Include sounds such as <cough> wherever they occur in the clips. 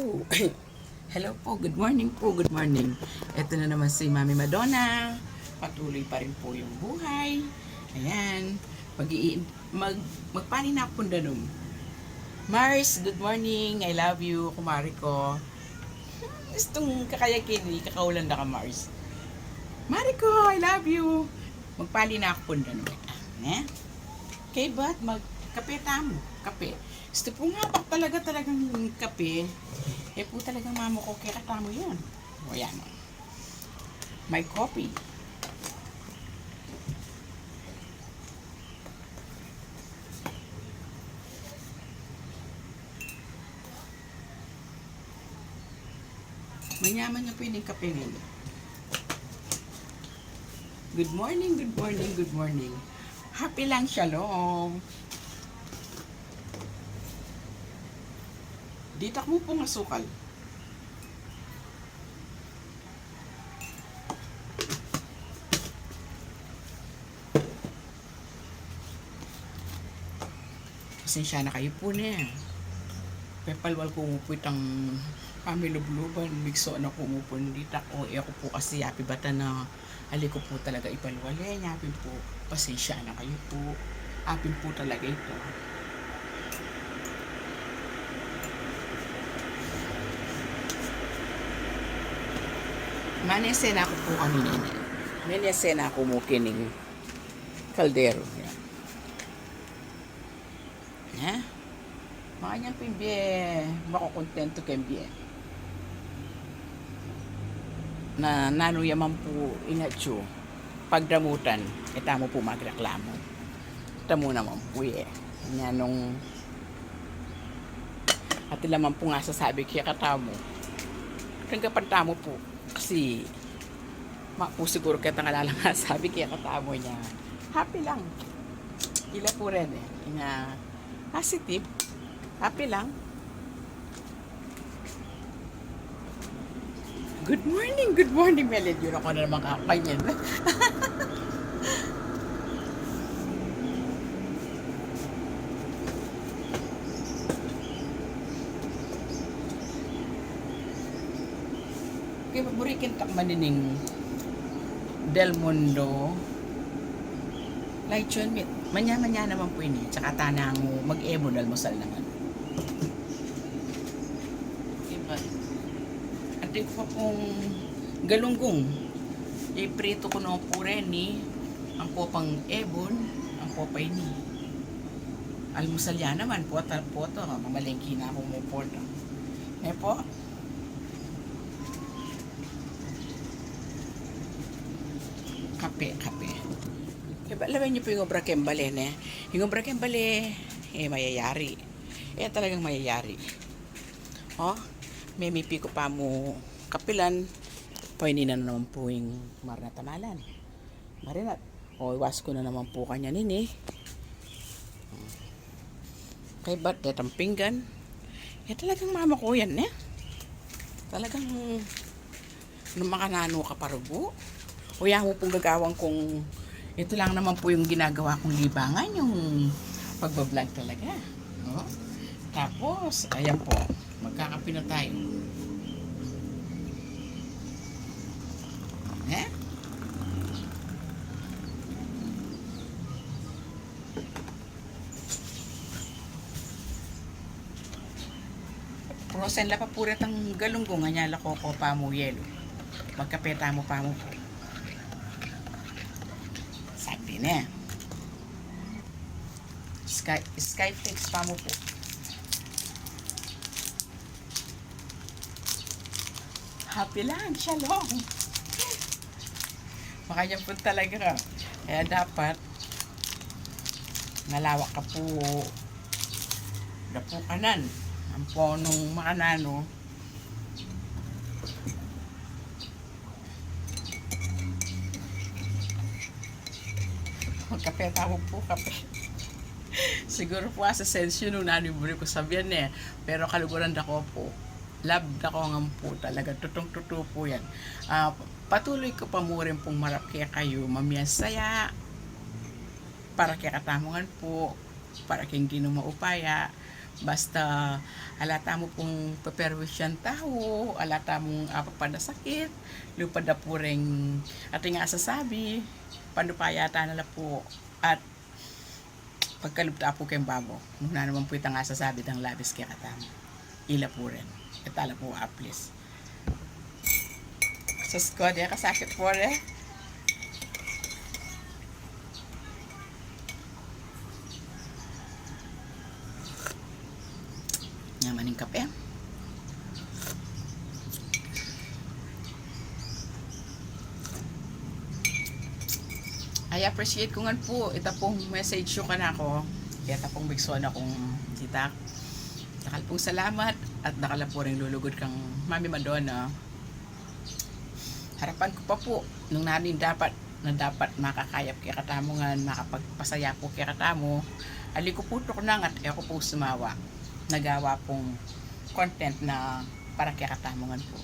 <coughs> Hello po, good morning po, good morning. Ito na naman si Mami Madonna. Patuloy pa rin po yung buhay. Ayan, mag, mag magpanin na danom. Mars, good morning. I love you, kumari ko. Gustong kakayakin, kakaulan na ka, Mars. Mariko, I love you. Magpali na ako danom. Eh? Okay, but magkape tamo. Kape. Gusto po nga pa talaga talagang kape. Eh po talagang mamo ko kaya katamo yan. O yan. My coffee. Manyaman niya po yung kape ngayon. Good morning, good morning, good morning. Happy lang, shalom. Ditak mo pong asukal. Pasensya na kayo po na. Pepalwal ko umupit ang pamilubluban. Bigso na ko umupon ditak. O eh, ako po kasi yapi bata na ali ko po talaga ipalwali. Yapin po. Pasensya na kayo po. Apin po talaga ito. Manesena ako po kanina. Manesena ako mo kining kaldero. Yan. Ha? Mga niyang pimbye, makukontento kembye. Na nano yaman po inatyo. Pagdamutan, kita mo po magreklamo. Tamo naman po eh. Nga nung at laman po nga sasabi kaya katamo. Kanggapan tamo po. Kasi, ma po siguro kaya tangalala nga <laughs> sabi kaya katamo niya. Happy lang. Ila po rin eh. Na positive. Happy lang. Good morning, good morning, Melody. Yun ako na naman. Kaya <laughs> paburikin tak manining Del Mundo. Like yun. Manya-manya naman po ini. Tsaka tanang mag-ebo dalmusal naman. Diba? At ko pa pong galunggong. Iprito ko na po rin ni ang po pang ebon, ang po pa ini. Almusal yan naman po, tal po to. Mamalengki na ako mo po. Eh po, kape, kape. Diba, alam niyo po yung obra kembale, ne? Yung obra kembale, eh, mayayari. Eh, talagang mayayari. Oh, may mipi ko pa mo kapilan. Pwede na naman po yung marna tamalan. Marinat. O, iwas ko na naman po kanya nini. Kay ba't datang pinggan? Eh, talagang mama ko yan, eh. Talagang nung makanano ka parugo. Kuya mo pong gagawang kung ito lang naman po yung ginagawa kong libangan, yung pagbablog talaga. Oh. Tapos, ayan po, magkakape na tayo. Eh? Prosen la pa pura tang galunggong nga ko ko pa mo yelo. Magkapeta mo pa mo po. Na. Sky, sky fix pa mo po. Happy lang, shalom. Makanya po talaga ka. Kaya dapat nalawak ka po dapo kanan ang ponong makanano Magkape tawag po kape. Siguro po sa sense yun nung nanibuli ko sabihan eh. Pero kaluguran ako po. Love ako nga po talaga. Tutong tuto po yan. Ah, patuloy ko pa mo rin pong marap kaya kayo. Mamiyasaya. Para kaya katamungan po. Para kayong ginumaupaya. Basta alata mo pong paperwis yan tao, alata mong apapada sakit, lupad na po rin ating nga sasabi, panupayata na la po at pagkalupta po kayong bago. Nung na naman po itang nga sasabi ng labis kaya katama. Ila po rin. Itala po aplis. Sa squad, ya kasakit po rin. Yaman yung kape. I appreciate ko nga po. Ito pong message ko ka na ako. Ito pong bigson akong tita. Nakal pong salamat at nakala po rin lulugod kang Mami Madonna. Harapan ko pa po nung nanin dapat na dapat makakayap kaya katamo nga makapagpasaya po kaya katamo ali ko putok nang at ako po sumawa nagawa pong content na para kaya katamongan po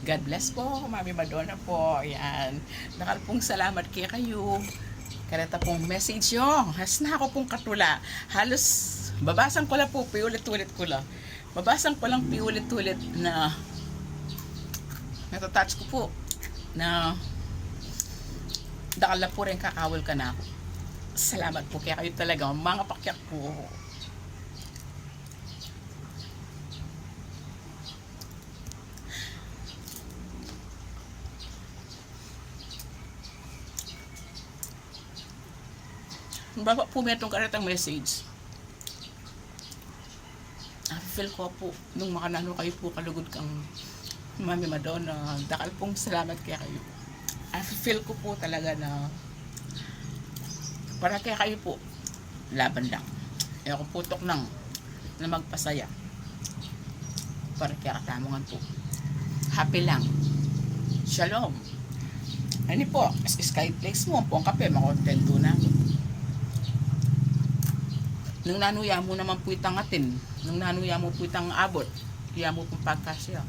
God bless po, Mami Madonna po. Ayan. Nakal pong salamat kaya kayo. Kareta pong message yung. Has na ako pong katula. Halos, babasang ko lang po, piulit-ulit ko lang. Babasang ko lang piulit-ulit na natatouch ko po na dakala po rin kakawal ka na. Salamat po kaya kayo talaga. Mga pakyak po. Baba po may itong karetang message. Ah, feel ko po, nung makanano kayo po kalugod kang Mami Madonna, dakal pong salamat kaya kayo. I feel ko po talaga na para kaya kayo po, laban lang. E ako putok nang na magpasaya. Para kaya katamongan po. Happy lang. Shalom. Ano po, Skyflex mo po ang kape, makontento na. Nung nanuya mo naman po itang atin, nung nanuya mo po itang abot, kaya mo pong pagkasya.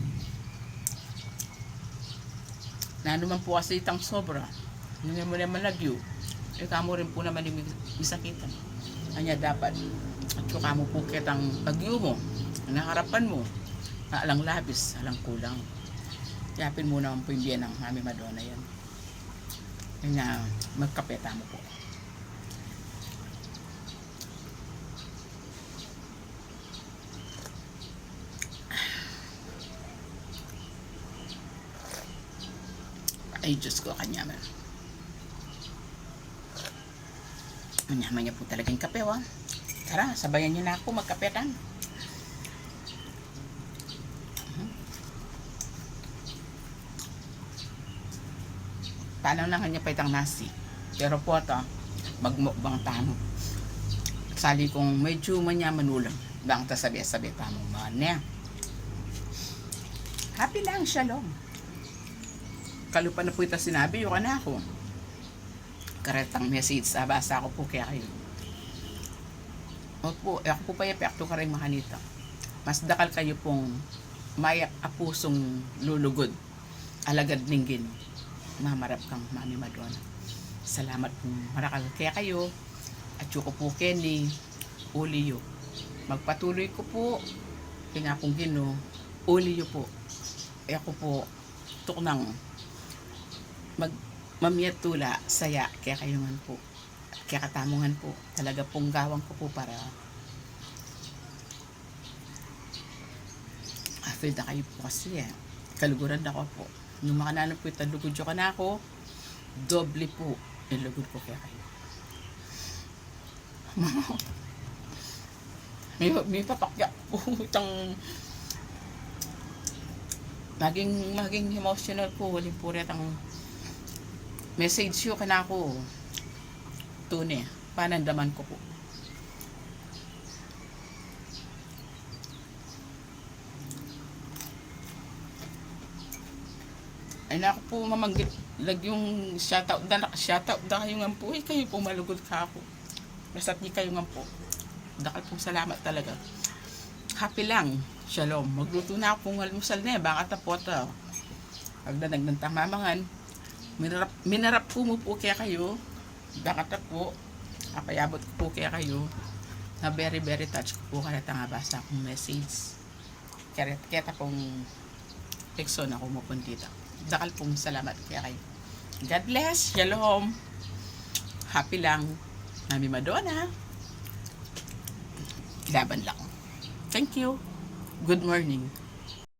Nano man po kasi itang sobra, nung mo naman nagyo, eh kamo rin po naman yung misakitan. Anya dapat, at yung kamo po kitang bagyo mo, nakarapan mo, alang labis, alang kulang. Yapin mo naman po yung biyan ng Mami Madonna yan. Na magkapeta mo po. Ay, Diyos ko, kanya man. Manyaman niya po talaga yung kape, wa. Tara, sabayan niyo na ako magkapetan. Mhm. Paano na kanya pa itang nasi. Pero po ito, magmukbang tano. Sali kong medyo manyaman ulam. Bang ta sabi-sabi pa mo man niya. Happy lang, shalom kalupa na po ito sinabi, yung na ako. Karetang message, ah, basa ko po kaya kayo. Opo, ako po pa yapekto ka rin makanita. Mas dakal kayo pong mayak apusong lulugod. Alagad ninggin. Mamarap kang Mami Madonna. Salamat po marakal kaya kayo. At ko po Kenny, Uliyo. Magpatuloy ko po. Pong gino, Uliyo po. E ako po, tuknang mag mamiyatula saya. Kaya kayo man po. Kaya katamungan po. Talaga pong gawang ko po para afraid na kayo po kasi eh. Kaluguran ako po. Nung makananan po ito lugod ka na ako doble po ilugod ko kaya kayo. <laughs> May, may papakya po itang maging maging emotional po. Waling po rin ang message yun kana ko tune. Panandaman ko po? Ay na ako po mamanggit. Lag yung shoutout da shoutout da kayo nga po. Eh kayo po malugod ka ako. Basta't di kayo nga po. Dakal po salamat talaga. Happy lang. Shalom. Magluto na ako ng almusal na eh. Baka tapot ah. Pagdadag ng tamamangan minarap, minarap po mo po kaya kayo bakata po apayabot ko po kaya kayo na very very touch ko po kaya nga basa akong message. Kaya kaya pong tekso na kumupun dito. Dakal pong salamat kaya kayo. God bless. Shalom. Happy lang. Mami Madonna. Laban lang. Thank you. Good morning.